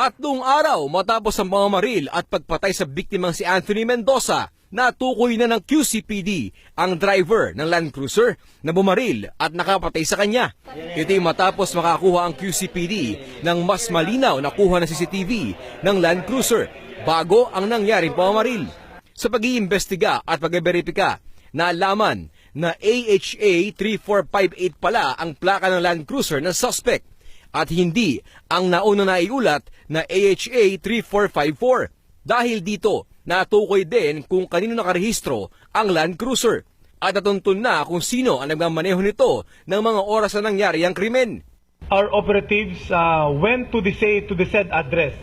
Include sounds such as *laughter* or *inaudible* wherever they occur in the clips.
Tatlong araw matapos ang pamamaril at pagpatay sa biktimang si Anthony Mendoza, natukoy na ng QCPD ang driver ng Land Cruiser na bumaril at nakapatay sa kanya. Ito'y matapos makakuha ang QCPD ng mas malinaw na kuha ng CCTV ng Land Cruiser bago ang nangyaring pamamaril. Sa pag-iimbestiga at pag-verifika, naalaman na AHA 3458 pala ang plaka ng Land Cruiser ng suspect at hindi ang nauna na iulat na AHA 3454. Dahil dito, natukoy din kung kanino nakarehistro ang Land Cruiser at natuntun na kung sino ang nagmamaneho nito ng mga oras na nangyari ang krimen. our operatives uh, went to the say to the said address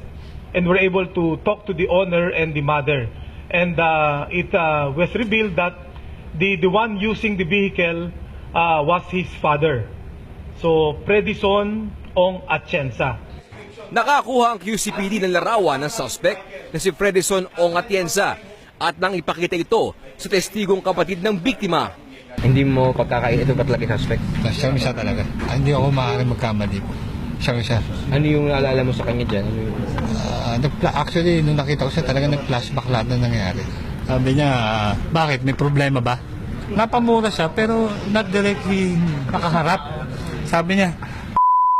and were able to talk to the owner and the mother and uh, it uh, was revealed that the the one using the vehicle uh, was his father so Predison Ong Atienza Nakakuha ang QCPD ng larawan ng suspect na si Fredison Ong Atienza at nang ipakita ito sa testigong kapatid ng biktima. Hindi mo pagkakain ito ba talaga suspect? Siyang isa talaga. Ah, hindi ako maaaring magkamali po. Siyang isa. Ano yung naalala mo sa kanya dyan? Ano yung... Ah, nagpla- actually, nung nakita ko siya, talaga nag-flashback lahat na nangyari. Sabi niya, ah, bakit? May problema ba? Napamura siya, pero not directly nakaharap. Sabi niya,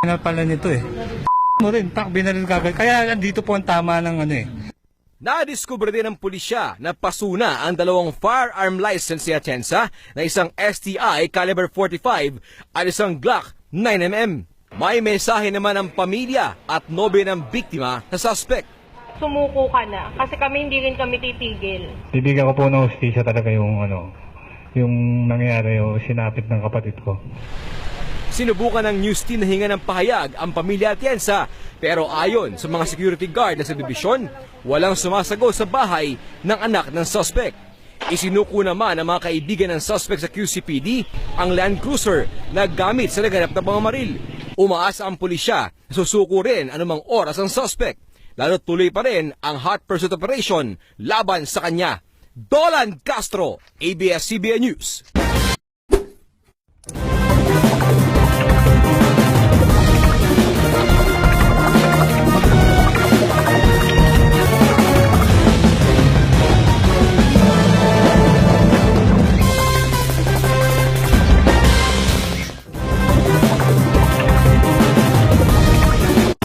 na pala nito eh. *laughs* mo rin, tak, binaril kagad. Kaya andito po ang tama ng ano eh. Nadiskubre din ng pulisya na pasuna ang dalawang firearm license ni Atienza na isang STI caliber 45 at isang Glock 9mm. May mensahe naman ang pamilya at nobe ng biktima sa suspect. sumuko ka na. Kasi kami hindi rin kami titigil. Bibigyan ko po ng hustisya talaga yung ano, yung nangyari, yung sinapit ng kapatid ko. Sinubukan ng news team na hinga ng pahayag ang pamilya Atienza pero ayon sa mga security guard na sa dibisyon, walang sumasagot sa bahay ng anak ng suspect. Isinuko naman ng mga kaibigan ng suspect sa QCPD ang Land Cruiser na gamit sa naganap na pangamaril. Umaasa ang pulisya na susuko rin anumang oras ang suspect. Lalo tuloy pa rin ang hot pursuit operation laban sa kanya. Dolan Castro, ABS-CBN News.